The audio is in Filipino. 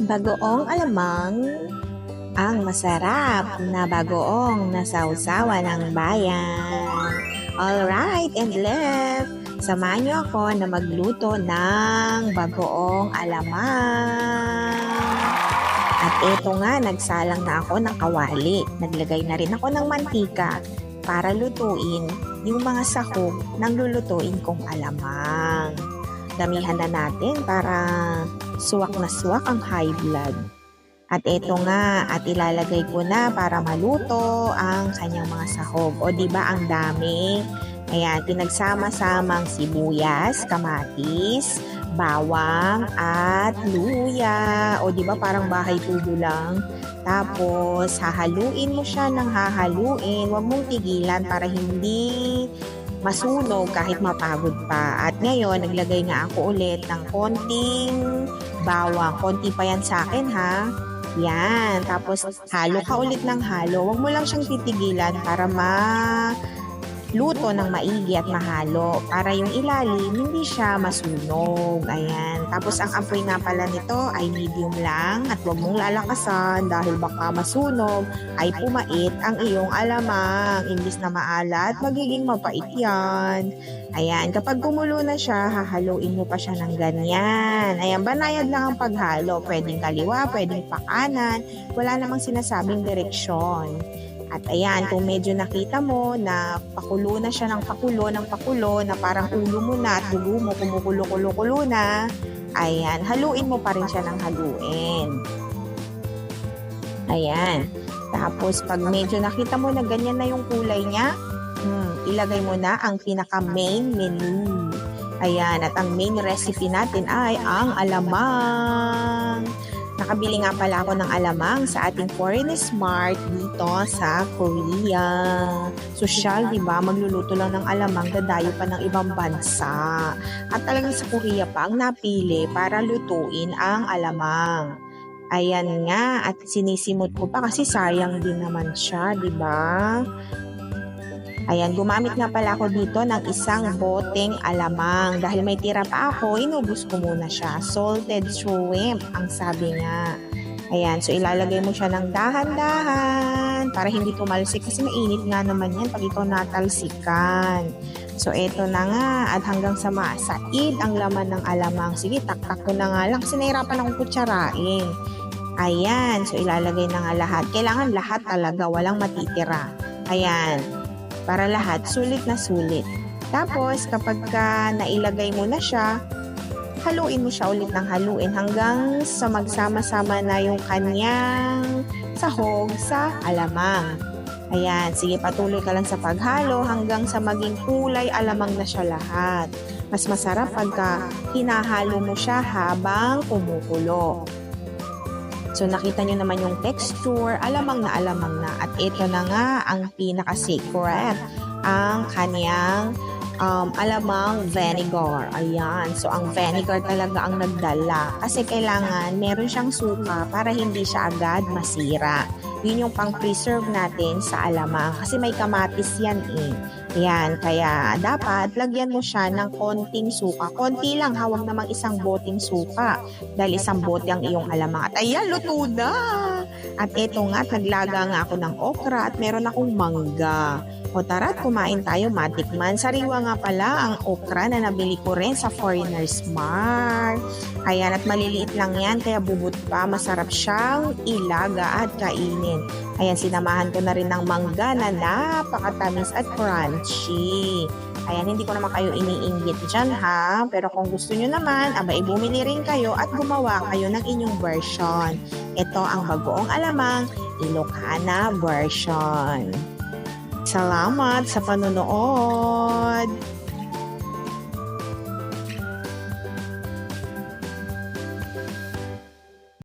Bagoong alamang ang masarap na bagoong na sausawa ng bayan. Alright, and left, samahan niyo ako na magluto ng bagoong alamang. At eto nga, nagsalang na ako ng kawali. Naglagay na rin ako ng mantika para lutuin yung mga sahog ng lulutuin kong alamang. Damihan na natin para suwak na suwak ang high blood. At ito nga, at ilalagay ko na para maluto ang kanyang mga sahog. O di ba ang dami? Ayan, pinagsama-samang sibuyas, kamatis, bawang, at luya. O di ba parang bahay tubo lang? Tapos, hahaluin mo siya ng hahaluin. Huwag mong tigilan para hindi masunog kahit mapagod pa. At ngayon, naglagay nga ako ulit ng konting bawang. Konti pa yan sa akin ha. Yan. Tapos, halo ka ulit ng halo. Huwag mo lang siyang titigilan para ma luto ng maigi at mahalo para yung ilalim hindi siya masunog. Ayan. Tapos ang apoy nga pala nito ay medium lang at huwag mong lalakasan dahil baka masunog ay pumait ang iyong alamang. Imbis na maalat, magiging mapait yan. Ayan, kapag kumulo na siya, hahaluin mo pa siya ng ganyan. Ayan, banayad lang ang paghalo. Pwedeng kaliwa, pwedeng pakanan. Wala namang sinasabing direksyon. At ayan, kung medyo nakita mo na pakulo na siya ng pakulo ng pakulo na parang ulo mo na at dugo mo kumukulo-kulo-kulo na, ayan, haluin mo pa rin siya ng haluin. Ayan. Tapos pag medyo nakita mo na ganyan na yung kulay niya, hmm, ilagay mo na ang pinaka main menu. Ayan, at ang main recipe natin ay ang alamang. Nakabili nga pala ako ng alamang sa ating Foreign Smart dito sa Korea. Sosyal, di ba? Magluluto lang ng alamang, dadayo pa ng ibang bansa. At talagang sa Korea pa ang napili para lutuin ang alamang. Ayan nga, at sinisimot ko pa kasi sayang din naman siya, di ba? Ayan, gumamit nga pala ako dito ng isang boteng alamang. Dahil may tira pa ako, inubos ko muna siya. Salted shrimp, ang sabi nga. Ayan, so ilalagay mo siya ng dahan-dahan para hindi tumalsik kasi mainit nga naman yan pag ito natalsikan. So eto na nga at hanggang sa masaid ang laman ng alamang. Sige, taktak ko na nga lang kasi nahirapan akong kutsarain. Ayan, so ilalagay na nga lahat. Kailangan lahat talaga, walang matitira. Ayan, para lahat sulit na sulit. Tapos, kapag ka nailagay mo na siya, haluin mo siya ulit ng haluin hanggang sa magsama-sama na yung kanyang sahog sa alamang. Ayan, sige patuloy ka lang sa paghalo hanggang sa maging kulay alamang na siya lahat. Mas masarap pagka hinahalo mo siya habang kumukulo. So nakita nyo naman yung texture, alamang na alamang na. At ito na nga ang pinaka-secret, ang kanyang um, alamang vinegar. Ayan. So ang vinegar talaga ang nagdala. Kasi kailangan meron siyang suka para hindi siya agad masira. Yun yung pang-preserve natin sa alamang. Kasi may kamatis yan eh. Yan, kaya dapat lagyan mo siya ng konting suka. Konti lang, hawag namang isang boteng suka. Dahil isang bote ang iyong alamang. At ayan, luto na! At eto nga, naglaga nga ako ng okra at meron akong mangga. O tara, kumain tayo, matikman. Sariwa nga pala ang okra na nabili ko rin sa Foreigner Smart. Ayan, at maliliit lang yan, kaya bubot pa. Masarap siyang ilaga at kainin. Ayan, sinamahan ko na rin ng mangga na napakatamis at crunchy. Ayan, hindi ko naman kayo iniinggit dyan ha. Pero kung gusto nyo naman, abay bumili rin kayo at gumawa kayo ng inyong version. Ito ang bagoong alamang Ilocana version. Salamat sa panonood!